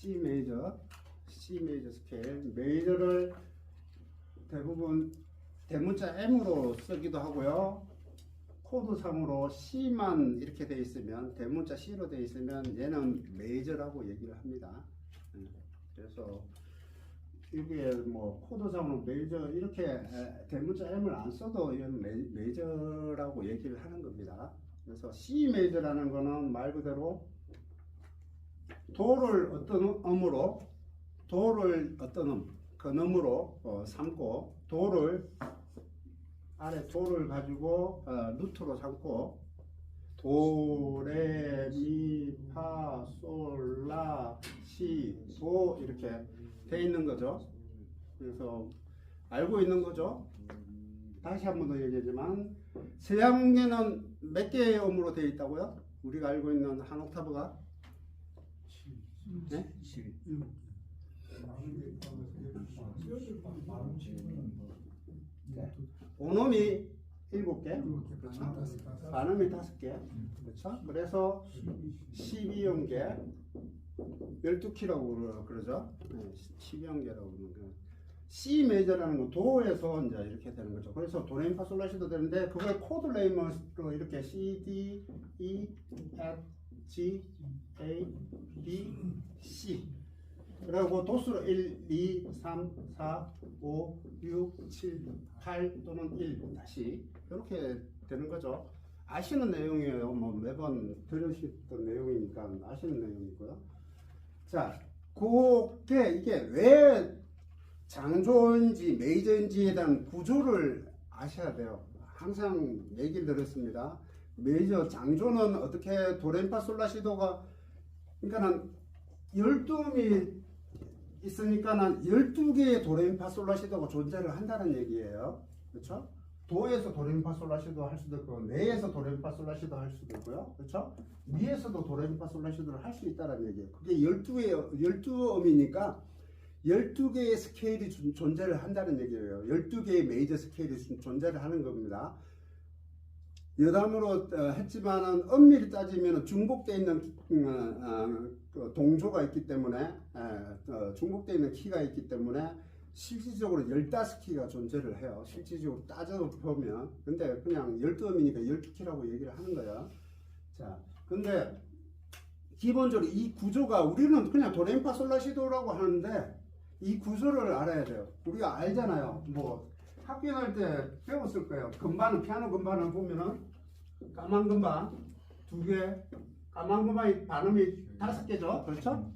C 메이저, C 메이저 스케일, 메이저를 대부분 대문자 M으로 쓰기도 하고요. 코드상으로 C만 이렇게 돼 있으면 대문자 C로 돼 있으면 얘는 메이저라고 얘기를 합니다. 음, 그래서 이게 뭐 코드상으로 메이저 이렇게 에, 대문자 M을 안 써도 이건 메, 메이저라고 얘기를 하는 겁니다. 그래서 C 메이저라는 거는 말 그대로 도를 어떤 음으로 도를 어떤 음, 근음으로 어, 삼고 도를 아래 도를 가지고 어, 루트로 삼고 도레미파솔라시도 이렇게 돼 있는 거죠. 그래서 알고 있는 거죠. 다시 한 번 더 얘기하지만 서양계는 몇 개의 음으로 되어 있다고요? 우리가 알고 있는 한 옥타브가 네? 오놈이 일곱 개, 그렇죠? 반음이 다섯 개, 그렇죠? 그래서 12연계, 12키라고 그러죠? 네, 12연계라고 그러는 거. C 메이저라는 건 도에서 이제 이렇게 되는 거죠. 그래서 도레미파 솔라시도 되는데 그걸 코드 레이먼으로 이렇게 C, D, E, F, G, A, B, C. 그리고 도수로 1, 2, 3, 4, 5, 6, 7, 8 또는 1 다시 이렇게 되는 거죠. 아시는 내용이에요. 뭐 매번 들으셨던 내용이니까 아시는 내용이고요. 자, 그게 이게 왜 장조인지 메이저인지에 대한 구조를 아셔야 돼요. 항상 얘기를 들었습니다. 메이저 장조는 어떻게 도레미파솔라시도가 그러니까는 12음이 있으니까는 12개의 도레미파솔라시도가 존재를 한다는 얘기예요. 그렇죠? 도에서 도레미파솔라시도 할 수도 있고 내에서 도레미파솔라시도 할 수도 있고요. 그렇죠? 위에서도 도레미파솔라시도를 할 수 있다는 얘기예요. 그게 12의 12음이니까 12개의 스케일이 존- 존재를 한다는 얘기예요. 12개의 메이저 스케일이 존- 존재를 하는 겁니다. 여담으로 어, 했지만은 엄밀히 따지면 중복되어 있는 음, 어, 어, 그 동조가 있기 때문에 중복되어 있는 키가 있기 때문에 실질적으로 15키가 존재를 해요. 실질적으로 따져보면 근데 그냥 12음이니까 12키라고 얘기를 하는 거야. 자, 근데 기본적으로 이 구조가 우리는 그냥 도레미파솔라시도라고 하는데 이 구조를 알아야 돼요. 우리가 알잖아요. 뭐 학교 다닐 때 배웠을 거예요. 금반은 피아노 금반을 보면은 까만 금반 두 개, 까만 금반이 반음이 다섯 개죠. 그렇죠?